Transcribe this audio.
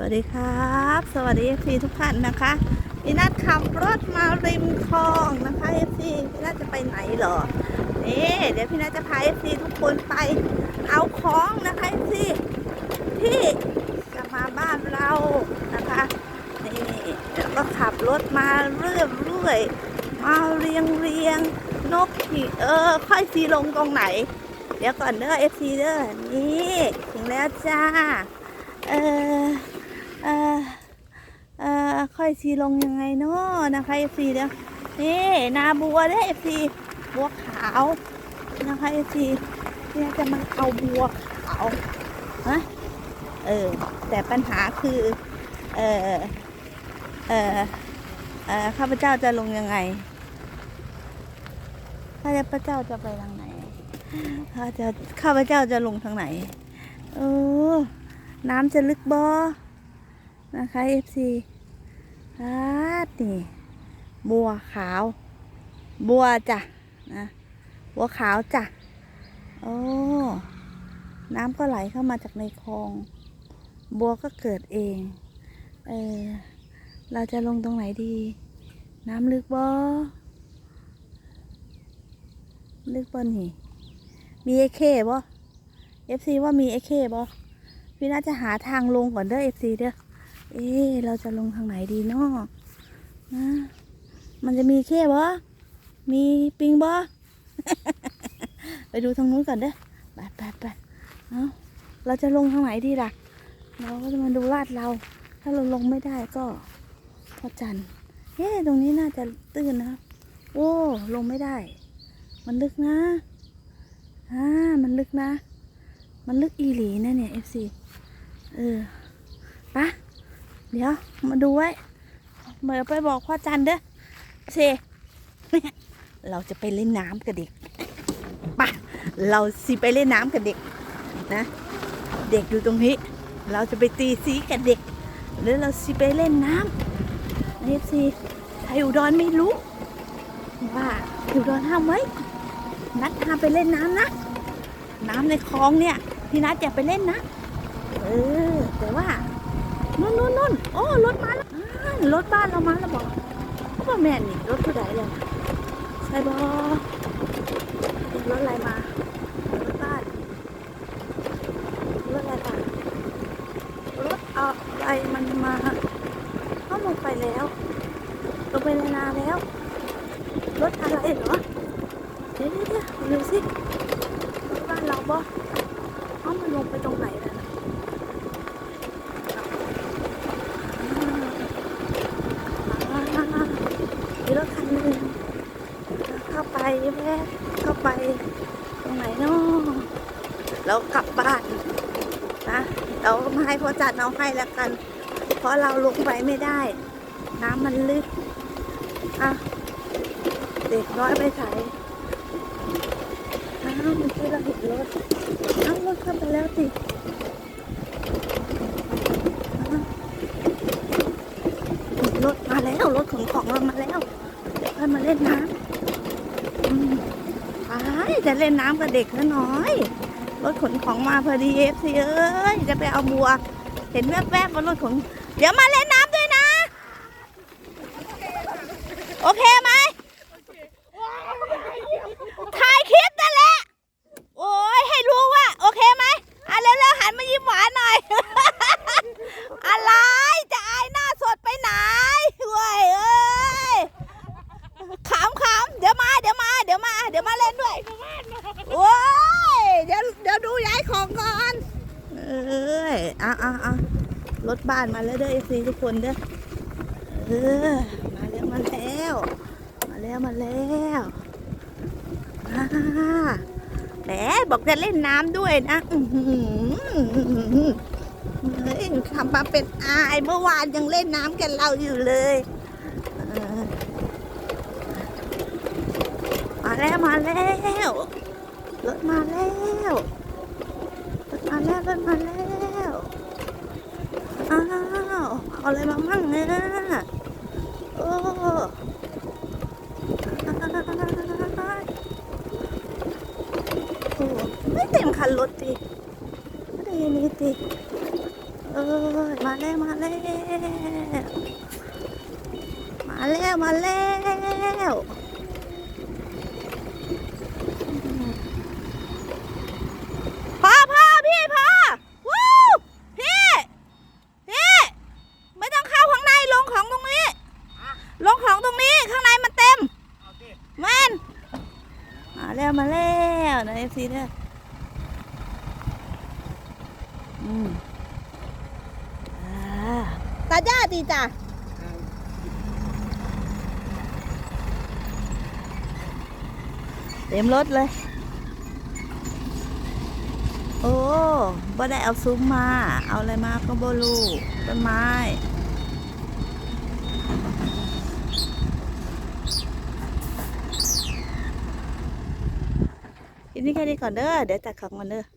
วัสดีครับ สวัสดีเอฟซีทุกท่านนะคะพี่นัทขับรถมาริมคลองนะคะเอฟซีพี่นัทจะไปไหนหรอนี่เดี๋ยวพี่นัทจะพาเอฟซีทุกคนไปเอาของนะคะเอฟซีที่จะมาบ้านเรานะคะนี่แล้วก็ขับรถมาเรื่อยเรื่อยมาเรียงเรียงนกที่เออค่อยซีลงตรงไหน เดี๋ยวก่อนเด้อเอฟซีเด้อนี่ถึงแล้วจ้าเออ เออเออค่อยสีลงยังไงเนาะนะคะเอฟซีเด้อนี่นาบัวเด้เอฟซีบัวขาวนะคะเอฟซีเนี่ยจะมาเอาบัวขาวฮะเออแต่ปัญหาคือ เออเออเออข้าพเจ้าจะลงยังไงข้าพเจ้าจะไปทางไหนข้าจะข้าพเจ้าจะลงทางไหนเออน้ำจะลึกบ่ นะคะ FC อาดนี่บัวขาว บัวจ้ะนะบัวขาวจ้ะโอ้น้ำก็ไหลเข้ามาจากในคลอง บัวก็เกิดเองเออเราจะลงตรงไหนดี น้ำลึกบ่ลึกบ่นี่ มีไอเคบ่ FC ว่ามีไอเคบ่พี่น่าจะหาทางลงก่อนเด้อเอฟซีเด้อ เอ๊เราจะลงทางไหนดีเนาะนะ มันจะมีแค่บ่มีปิงบ่ไปดูทางนู้นก่อนเด้อไปไปไปเอาเราจะลงทางไหนดีล่ะ เราก็จะมาดูลาดเรา ถ้าเราลงไม่ได้ก็พระจันทร์เอ๊ะตรงนี้น่าจะตื้นนะครับ โอ้ ลงไม่ได้ มันลึกนะอ่ามันลึกนะ มันลึกอีหลีนะเนี่ยเอฟซีเออปะ เดี๋ยว มาดูไว้เมื่อไปบอกพ่อจันเด้อเซเราจะไปเล่นน้ำกับเด็กปะเราสิไปเล่นน้ำกับเด็กนะ เด็กอยู่ตรงนี้ เราจะไปตีสีกับเด็ก หรือเราสิไปเล่นน้ำเอฟซีไทยอุดรไม่รู้ว่าไทยอุดรห้ามไว้นัดห้ามไปเล่นน้ำนะ น้ำในคลองเนี่ย พี่นัทอย่าไปเล่นนะ เออ แต่ว่า นู่นนู่นนู่นโอ้รถมาแล้วรถบ้านเรามาแล้วบอกเขาบอกแม่นนี่รถผู้ใดเลยใช่บอรถอะไรมารถบ้านรถอะไรป่ะรถอะไรมันมาเข้าลงไปแล้วลงไปในนาแล้ว รถอะไรเหรอเดี๋ยวเดี๋ยวดูสิรถบ้านเราบอเอ้ามันลงไปตรงไหนแล้วนะ มีรถคันหนึ่งเข้าไปแวะเข้าไปตรงไหนเนาะ แล้วกลับบ้านนะเราก็มาให้พ่อจัดเอาให้แล้วกัน เพราะเราลงไปไม่ได้ น้ำมันลึกอะเด็กน้อยไปใส่อ้าวมื่อกี้เราเห็นรถอ้าวรถเข้าไปแล้วสิรถมาแล้วรถขนของเรามาแล้วเดี๋ยวค่อมาเล่นน้ำอืมไปจะเล่นน้ำกับเด็กแล้วน้อย รถขนของมาพอดีเอฟซีเอ้ยจะไปเอาบัว เห็นแวบๆว่ารถขนเดี๋ยวมาเล่นน้ำด้วยนะ โอเคไหมถ่ายคลิปนั่นแหละ โอ้ยให้รู้ว่า โอเคไหมอะเร็วๆหันมายิ้มหวานหน่อย อะไรจะอายหน้าสดไปไหนเว้ยเอ้ยขำขำเดี๋ยวมา เดี๋ยวมา เดี๋ยวมา เดี๋ยวมาเล่นด้วยโอ้ ดูย้ายของก่อน เอ้ยเอะอะอะรถบ้านมาแล้วเด้อเอฟซีทุกคนเด้อเออมาแล้วมาแล้ว มาแล้วมาแล้วแหมบอกจะเล่นน้ำด้วยนะเฮ้ยทำมาเป็นอายเมื่อวานยังเล่นน้ำกันเราอยู่เลยมาแล้วมาแล้วรถมาแล้ว มาแล้วรถมาแล้วอ้าวเอาอะไรมามั่งเนี่ยโอ้ไม่เต็มคันรถดิไม่ได้นี่ดิเอ้ยมาแล้วมาแล้วมาแล้วมาแล้วพ่อพ่อพี่พ่อวู้พี่พี่ไม่ต้องเข้าข้างในลงของตรงนี้ ลงของตรงนี้ข้างในมันเต็ม เอาสิ แมนมา แล้วมาแล้วนะเอฟซีเด้ออืมอ่าตาจ้าตีจ้าเต็มรถเลย โอ้บ่ได้เอาซุ้มมา เอาอะไรมาก็บ่รู้ต้นไม้ ทีนี้แค่นี้ก่อนเด้อเดี๋ยวจัดของมันเด้อ